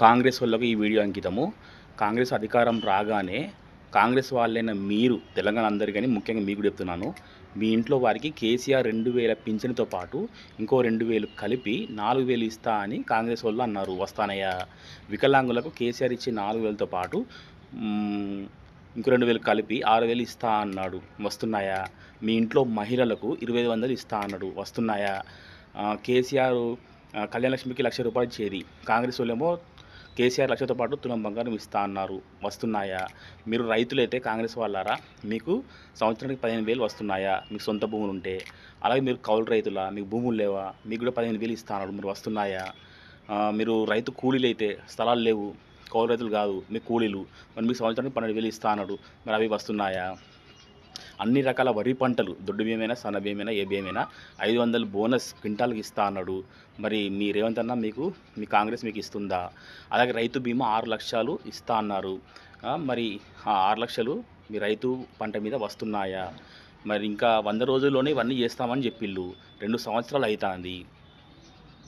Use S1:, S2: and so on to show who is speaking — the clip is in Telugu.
S1: కాంగ్రెస్ వాళ్ళకు ఈ వీడియో అంకితము. కాంగ్రెస్ అధికారం రాగానే కాంగ్రెస్ వాళ్ళైన మీరు తెలంగాణ అందరికీ ముఖ్యంగా మీకు చెప్తున్నాను మీ ఇంట్లో వారికి కేసీఆర్ రెండు వేల పింఛన్తో పాటు ఇంకో రెండు వేలు కలిపి నాలుగు వేలు ఇస్తా అని కాంగ్రెస్ వాళ్ళు అన్నారు వస్తానయ్యా. వికలాంగులకు కేసీఆర్ ఇచ్చే నాలుగు వేలతో పాటు ఇంకో రెండు వేలు కలిపి ఆరు వేలు ఇస్తా అన్నాడు వస్తున్నాయా. మీ ఇంట్లో మహిళలకు ఇరవై ఐదు వందలు ఇస్తా అన్నాడు వస్తున్నాయా. కేసీఆర్ కళ్యాణ లక్ష్మికి లక్ష రూపాయలు ఇచ్చేది. కాంగ్రెస్ వాళ్ళేమో కేసీఆర్ లక్షతో పాటు తులం బంగారం ఇస్తా అన్నారు. వస్తున్నాయా? మీరు రైతులైతే కాంగ్రెస్ వాళ్ళారా? మీకు సంవత్సరానికి పదిహేను వేలు వస్తున్నాయా? మీకు సొంత భూములు ఉంటే అలాగే మీరు కౌలు రైతులా? మీకు భూములు లేవా? మీకు కూడా పదిహేను వేలు ఇస్తా అన్నారు. మీరు వస్తున్నాయా? మీరు రైతు కూలీలు అయితే స్థలాలు లేవు. కౌలు రైతులు కాదు మీ కూలీలు. మరి మీకు సంవత్సరానికి పన్నెండు వేలు ఇస్తా అన్నాడు. మరి అవి వస్తున్నాయా? అన్ని రకాల వరి పంటలు దొడ్డు బియ్యమైనా సన్న బియ్యమైనా ఏ బియ్యమైనా ఐదు వందలు బోనస్ క్వింటాల్కి ఇస్తా అన్నాడు. మరి మీ రేవంత్ అన్న మీకు మీ కాంగ్రెస్ మీకు ఇస్తుందా? అలాగే రైతు బీమా ఆరు లక్షలు ఇస్తా అన్నారు. మరి ఆ ఆరు లక్షలు మీ రైతు పంట మీద వస్తున్నాయా? మరి ఇంకా వంద రోజుల్లోనే ఇవన్నీ చేస్తామని చెప్పిళ్ళు. రెండు సంవత్సరాలు అవుతుంది